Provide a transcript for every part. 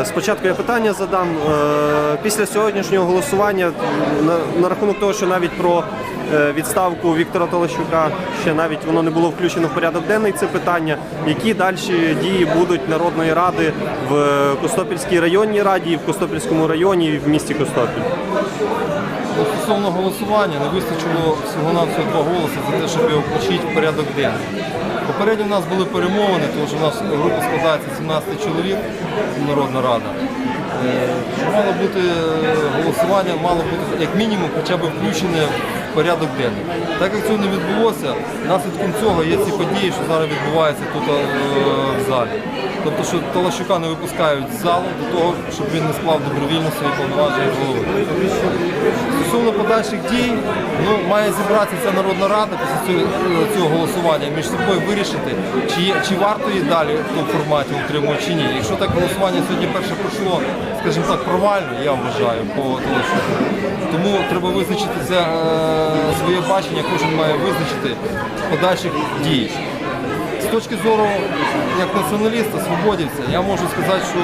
Е, Спочатку я питання задам. Е, Після сьогоднішнього голосування на, рахунок того, що навіть про е, відставку Віктора Толощука ще навіть воно не було включено в порядок денний. Це питання, які далі дії будуть Народної ради в Костопільській районній раді, в Костопільському районі і в місті Костопіль. Стосовно голосування не вистачило всього на всього два голоси за те, щоб його включити в порядок денний. Попередньо в нас були перемовини, тому що в нас група складається 17 чоловік, Народна Рада. Е, Мало бути е, голосування, мало бути як мінімум хоча б включене порядок денний. Так як цього не відбулося, наслідком цього є ці події, що зараз відбуваються тут е, в залі. Тобто, що Талащука не випускають з залу до того, щоб він не склав добровільно свої повноваження голови. Стосовно подальших дій, ну, має зібратися ця Народна Рада після цього, е, цього голосування між собою вирішити, чи, є, чи варто її далі в тому форматі утримувати чи ні. Якщо так голосування сьогодні перше пройшло, скажімо так, провально, я вважаю, по Талащуку. Тому треба визначити це е, своє бачення, кожен має визначити подальших дій. З точки зору як націоналіста, свободівця, я можу сказати, що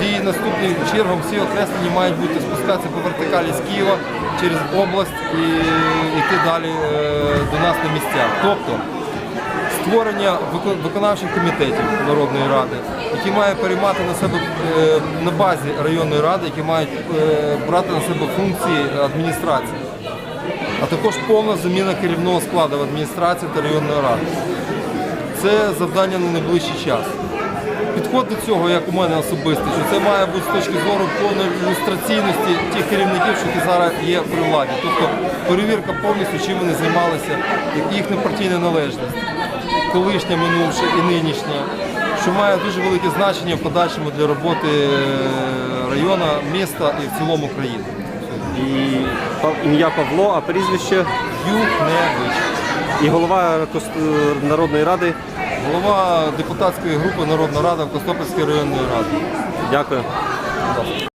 дії наступним чергом всі окреслені мають бути спускатися по вертикалі з Києва через область і йти далі е, до нас на місця. Тобто створення виконавчих комітетів Народної ради, які мають переймати на себе е, на базі районної ради, які мають е, брати на себе функції адміністрації а також повна заміна керівного складу в адміністрації та районної ради. Це завдання на найближчий час. Підход до цього, як у мене особисто, що це має бути з точки зору повної ілюстраційності тих керівників, що зараз є при владі. Тобто перевірка повністю, чим вони займалися, їхня партійна належність, колишня, минувша і нинішня, що має дуже велике значення в подальшому для роботи е, району, міста і в цілому країни. І ім'я Павло, а прізвище Юхневич. і голова Народної ради. Голова депутатської групи Народна Рада в Костопільській районної ради. Дякую.